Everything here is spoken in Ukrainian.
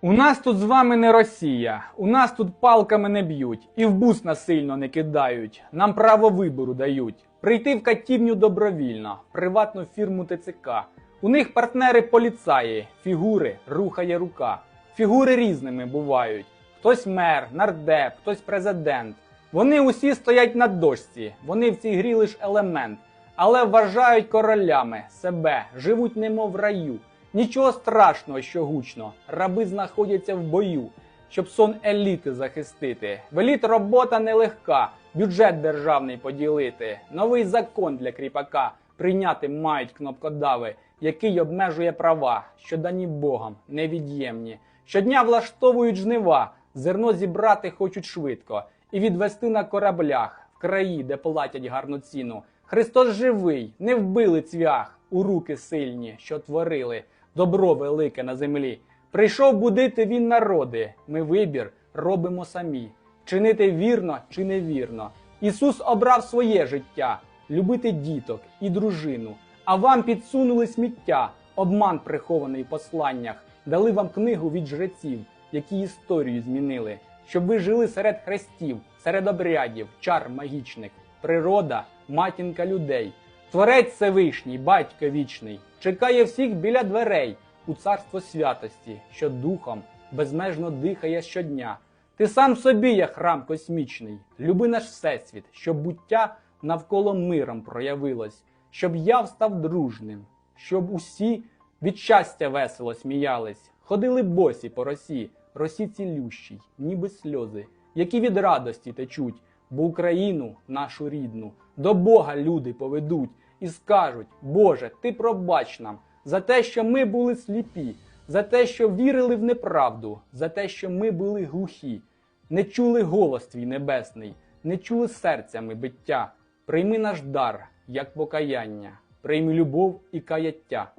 У нас тут з вами не Росія, у нас тут палками не б'ють і в бус насильно не кидають. Нам право вибору дають. Прийти в катівню добровільно, приватну фірму ТЦК. У них партнери поліцаї, фігури рухає рука. Фігури різними бувають. Хтось мер, нардеп, хтось президент. Вони усі стоять на дошці, вони в цій грі лиш елемент, але вважають королями себе, живуть немов в раю. Нічого страшного, що гучно, раби знаходяться в бою, щоб сон еліти захистити. В еліт робота нелегка, бюджет державний поділити, новий закон для кріпака. Прийняти мають кнопкодави, який обмежує права, що дані Богом невід'ємні. Щодня влаштовують жнива, зерно зібрати хочуть швидко. І відвести на кораблях в краї, де платять гарну ціну. Христос живий, не вбили цвях у руки сильні, що творили добро велике на землі. Прийшов будити він народи. Ми вибір робимо самі. Чинити вірно чи невірно. Ісус обрав своє життя, любити діток і дружину. А вам підсунули сміття, обман прихований в посланнях, дали вам книгу від жреців, які історію змінили, щоб ви жили серед хрестів, серед обрядів, чар магічних, природа, матінка людей. Творець Всевишній, батько вічний, чекає всіх біля дверей у царство святості, що духом безмежно дихає щодня. Ти сам собі є храм космічний, люби наш всесвіт, щоб буття навколо миром проявилось, щоб я став дружним, щоб усі від щастя весело сміялись, ходили босі по росі, росі цілющій, ніби сльози, які від радості течуть, бо Україну, нашу рідну, до Бога люди поведуть і скажуть: Боже, ти пробач нам за те, що ми були сліпі, за те, що вірили в неправду, за те, що ми були глухі, не чули голос твій небесний, не чули серцями биття. Прийми наш дар, як покаяння, прийми любов і каяття.